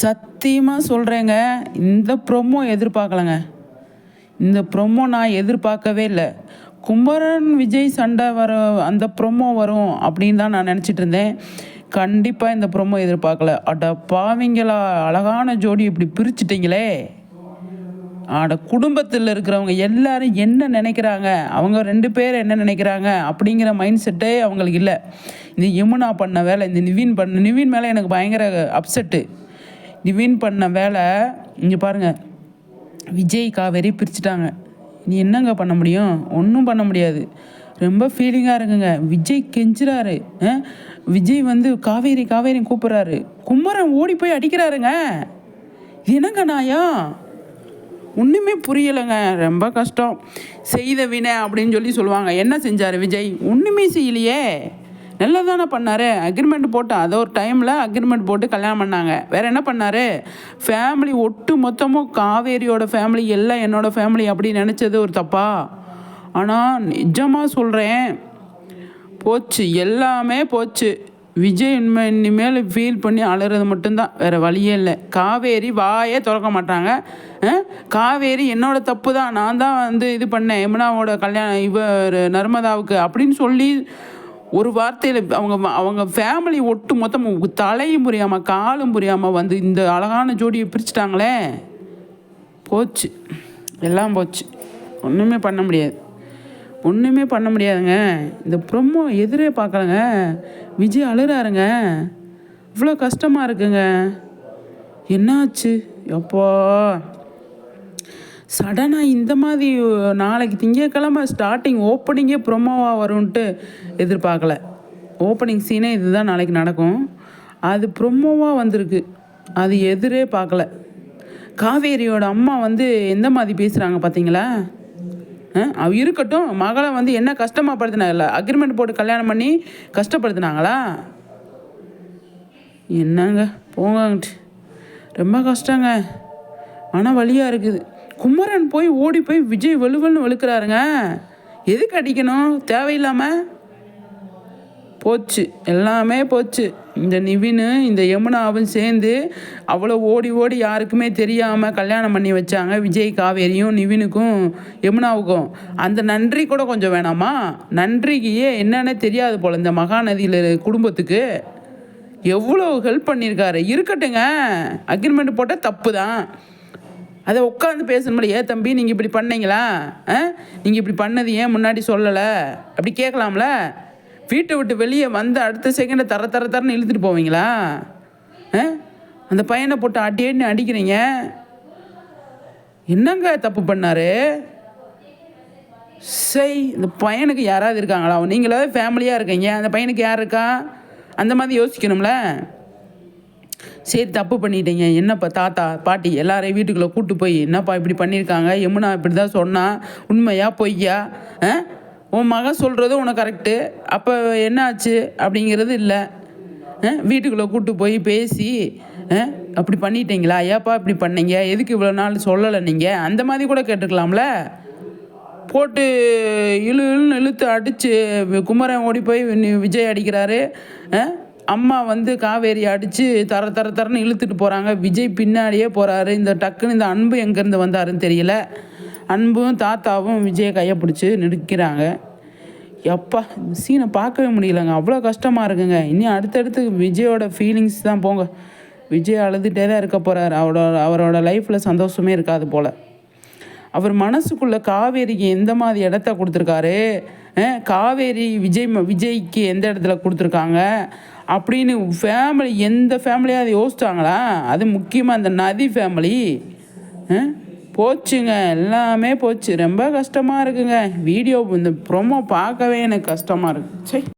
சத்தியமாக சொல்கிறேங்க இந்த ப்ரொமோ எதிர்பார்க்கலங்க. இந்த ப்ரொமோ நான் எதிர்பார்க்கவே இல்லை. குமரன் விஜய் சண்டை வர அந்த ப்ரொமோ வரும் அப்படின்னு தான் நான் நினச்சிட்டு இருந்தேன். கண்டிப்பாக இந்த ப்ரொமோ எதிர்பார்க்கல. அட பாவிங்களா அழகான ஜோடி இப்படி பிரிச்சிட்டிங்களே. ஆட குடும்பத்தில் இருக்கிறவங்க எல்லாரும் என்ன நினைக்கிறாங்க? அவங்க ரெண்டு பேர் என்ன நினைக்கிறாங்க? அப்படிங்கிற மைண்ட் செட்டே அவங்களுக்கு இல்லை. இந்த யமுனா பண்ண வேலை இந்த நிவின் பண்ண நிவின் மேலே எனக்கு பயங்கர அப்செட்டு டிவின் பண்ண வேலை இங்கே பாருங்கள் விஜய் காவேரி பிரிச்சுட்டாங்க. நீ என்னங்க பண்ண முடியும்? ஒன்றும் பண்ண முடியாது. ரொம்ப ஃபீலிங்காக இருக்குங்க. விஜய் கெஞ்சுறாரு. ஆ? விஜய் வந்து காவேரி காவேரி கூப்பிட்றாரு. குமரன் ஓடி போய் அடிக்கிறாருங்க. என்னங்க நாயா? ஒன்றுமே புரியலைங்க. ரொம்ப கஷ்டம். செய்த வினை அப்படின்னு சொல்லி சொல்லுவாங்க. என்ன செஞ்சார் விஜய்? ஒன்றுமே செய்யலையே. நல்லா தானே பண்ணார்? அக்ரிமெண்ட் போட்டு அதை ஒரு டைமில் அக்ரிமெண்ட் போட்டு கல்யாணம் பண்ணாங்க. வேறு என்ன பண்ணார்? ஃபேமிலி ஒட்டு மொத்தமும் காவேரியோட ஃபேமிலி எல்லாம் என்னோட ஃபேமிலி அப்படி நினச்சது ஒரு தப்பா? ஆனால் நிஜமாக சொல்கிறேன் போச்சு. எல்லாமே போச்சு. விஜய் இனிமே இனிமேல் ஃபீல் பண்ணி அழுறது மட்டும்தான். வேறு வழியே இல்லை. காவேரி வாயே திறக்க மாட்டாங்க. காவேரி என்னோட தப்பு தான் நான் தான் வந்து இது பண்ணேன். யமுனாவோட கல்யாணம் இவர் நர்மதாவுக்கு அப்படின்னு சொல்லி ஒரு வார்த்தையில் அவங்க அவங்க ஃபேமிலி ஒட்டு மொத்தம் தலையும் புரியாமல் காலும் புரியாமல் வந்து இந்த அழகான ஜோடியை பிரிச்சுட்டாங்களே. போச்சு. எல்லாம் போச்சு. ஒன்றுமே பண்ண முடியாது. ஒன்றுமே பண்ண முடியாதுங்க. இந்த ப்ரொமோ எதிரே பார்க்கலங்க. விஜய் அழுறாருங்க. இவ்வளோ கஷ்டமாக இருக்குங்க. என்னாச்சு? எப்போ? சடனாக இந்த மாதிரி நாளைக்கு திங்கக்கிழமை ஸ்டார்டிங் ஓப்பனிங்கே ப்ரொமோவாக வரும்ன்ட்டு எதிர்பார்க்கல. ஓப்பனிங் சீனே இதுதான் நாளைக்கு நடக்கும். அது ப்ரொமோவாக வந்திருக்கு. அது எதிரே பார்க்கல. காவேரியோட அம்மா வந்து எந்த மாதிரி பேசுகிறாங்க பார்த்தீங்களா ஆ, அவ இருக்கட்டும். மகளை வந்து என்ன கஷ்டமாக படுத்தினாங்கல்ல அக்ரிமெண்ட் போட்டு கல்யாணம் பண்ணி கஷ்டப்படுத்தினாங்களா? என்னங்க? போங்க ரொம்ப கஷ்டங்க. மன வலியாக இருக்குது. குமரன் போய் ஓடி போய் விஜய் வலுவல்னு வலுக்கிறாருங்க. எதுக்கு அடிக்கணும்? தேவையில்லாமல் போச்சு. எல்லாமே போச்சு. இந்த நிவின் இந்த யமுனாவும் சேர்ந்து அவ்வளோ ஓடி ஓடி யாருக்குமே தெரியாமல் கல்யாணம் பண்ணி வச்சாங்க. விஜய் காவேரியும் நிவினுக்கும் யமுனாவுக்கும். அந்த நன்றி கூட கொஞ்சம் வேணாமா? நன்றிக்கு ஏன் தெரியாது போல் இந்த மகாநதியில் குடும்பத்துக்கு. எவ்வளோ ஹெல்ப் பண்ணியிருக்காரு. இருக்கட்டுங்க. அக்ரிமெண்ட் போட்டால் தப்பு தான் அதை உட்காந்து பேசணும்ல ஏ தம்பி நீங்கள் இப்படி பண்ணீங்களா? ஆ? நீங்கள் இப்படி பண்ணது ஏன் முன்னாடி சொல்லலை? அப்படி கேட்கலாம்ல? வீட்டை விட்டு வெளியே வந்து அடுத்த செகண்டை தர தர தரன்னு இழுத்துட்டு போவீங்களா? ஆ? அந்த பையனை போட்டு அடி அடின்னு அடிக்கிறீங்க. என்னங்க தப்பு பண்ணாரு? சரி இந்த பையனுக்கு யாராவது இருக்காங்களா? நீங்களாவது ஃபேமிலியாக இருக்கீங்க. அந்த பையனுக்கு யார் இருக்கா? அந்த மாதிரி யோசிக்கணும்ல? சரி தப்பு பண்ணிட்டீங்க. என்னப்பா தாத்தா பாட்டி எல்லாரையும் வீட்டுக்குள்ளே கூட்டு போய் என்னப்பா இப்படி பண்ணியிருக்காங்க? யமுனா இப்படி தான் சொன்னா உண்மையா பொய்யா? ஆ? உன் மகன் சொல்கிறது உனக்கு கரெக்டு அப்போ என்ன ஆச்சு அப்படிங்கிறது இல்லை. ஆ? வீட்டுக்குள்ளே கூட்டு போய் பேசி ஆ? அப்படி பண்ணிட்டீங்களா? ஏப்பா இப்படி பண்ணீங்க. எதுக்கு இவ்வளோ நாள் சொல்லலை நீங்கள் அந்த மாதிரி கூட கேட்டுக்கலாம்ல. போட்டு இழு இழுன்னு இழுத்து அடித்து குமரன் ஓடி போய் விஜய் அடிக்கிறாரு. அம்மா வந்து காவேரி அடித்து தர தர தரன்னு இழுத்துட்டு போகிறாங்க விஜய் பின்னாடியே போகிறாரு இந்த டக்குன்னு இந்த அன்பு எங்கேருந்து வந்தாருன்னு தெரியல. அன்பும் தாத்தாவும் விஜயை கையை பிடிச்சி நிற்கிறாங்க எப்பா சீனை பார்க்கவே முடியலங்க. அவ்வளோ கஷ்டமாக இருக்குங்க. இனி அடுத்தடுத்து விஜயோட ஃபீலிங்ஸ் தான் போங்க. விஜய் அழுதுகிட்டே தான் இருக்க போகிறாரு அவரோட அவரோட லைஃப்பில் சந்தோஷமே இருக்காது போல். அவர் மனசுக்குள்ளே காவேரிக்கு எந்த மாதிரி இடத்த கொடுத்துருக்காரு? காவேரி விஜய் ம- விஜய்க்கு எந்த இடத்துல கொடுத்துருக்காங்க? அப்படின்னு ஃபேமிலி எந்த ஃபேமிலியாக அதை யோசிச்சாங்களா? அது முக்கியமாக அந்த நதி ஃபேமிலி போச்சுங்க. எல்லாமே போச்சு. ரொம்ப கஷ்டமாக இருக்குங்க. வீடியோ இந்த ப்ரொமோ பார்க்கவே எனக்கு கஷ்டமாக இருக்கு. சரி